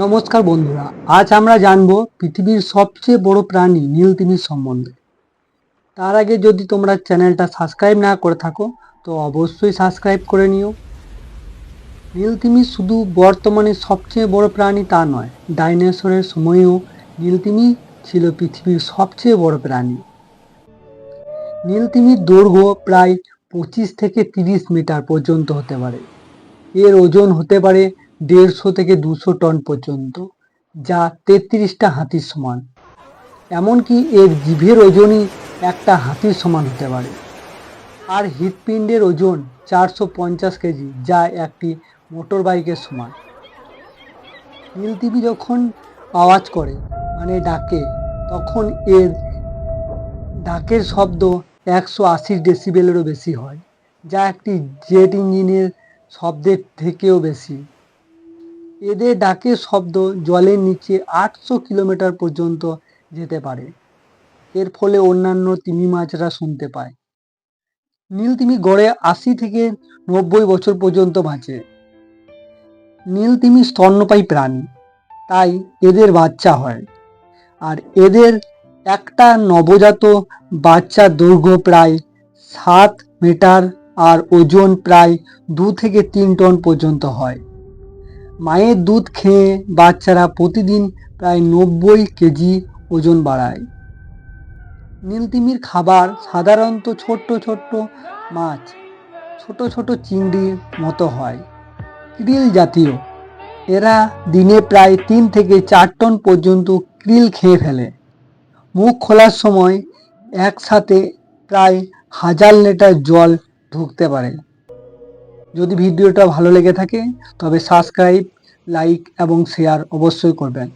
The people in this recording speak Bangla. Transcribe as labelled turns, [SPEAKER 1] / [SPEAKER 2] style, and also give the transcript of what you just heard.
[SPEAKER 1] নমস্কার বন্ধুরা, আজ আমরা জানব পৃথিবীর সবচেয়ে বড় প্রাণী নীলতিমির সম্বন্ধে। তার আগে যদি তোমরা চ্যানেলটা সাবস্ক্রাইব না করে থাকো, তো অবশ্যই সাবস্ক্রাইব করে নিও। নীলতিমি শুধু বর্তমানে সবচেয়ে বড় প্রাণী তা নয়, ডাইনোসরের সময়েও নীলতিমি ছিল পৃথিবীর সবচেয়ে বড় প্রাণী। নীলতিমির দৈর্ঘ্য প্রায় পঁচিশ থেকে তিরিশ মিটার পর্যন্ত হতে পারে। এর ওজন হতে পারে দেড়শো থেকে দুশো টন পর্যন্ত, যা তেত্রিশটা হাতির সমান। এমনকি এর জিভের ওজনই একটা হাতির সমান হতে পারে। আর হৃৎপিণ্ডের ওজন চারশো পঞ্চাশ কেজি, যা একটি মোটর বাইকের সমান নীলতিমি যখন আওয়াজ করে মানে ডাকে, তখন এর ডাকের শব্দ একশো আশি ডেসিবেলেরও বেশি হয়, যা একটি জেট ইঞ্জিনের শব্দের থেকেও বেশি। এদের ডাকের শব্দ জলের নিচে আটশো কিলোমিটার পর্যন্ত যেতে পারে। এর ফলে অন্যান্য তিমি মাছরা শুনতে পায়। নীলতিমি গড়ে আশি থেকে নব্বই বছর পর্যন্ত বাঁচে। নীলতিমি স্তন্যপায়ী প্রাণী, তাই এদের বাচ্চা হয়। আর এদের একটা নবজাত বাচ্চা দৈর্ঘ্য প্রায় সাত মিটার আর ওজন প্রায় দু থেকে তিন টন পর্যন্ত হয়। মায়ের দুধ খেয়ে বাচ্চারা প্রতিদিন প্রায় নব্বই কেজি ওজন বাড়ায়। নীলতিমির খাবার সাধারণত ছোট্ট ছোট্ট মাছ, ছোট ছোট চিংড়ির মতো হয়। ক্রিল জাতীয়। এরা দিনে প্রায় তিন থেকে চার টন পর্যন্ত ক্রিল খেয়ে ফেলে। মুখ খোলার সময় একসাথে প্রায় হাজার লিটার জল ঢুকতে পারে। যদি ভিডিওটা ভালো লেগে থাকে তবে সাবস্ক্রাইব লাইক এবং শেয়ার অবশ্যই করবেন।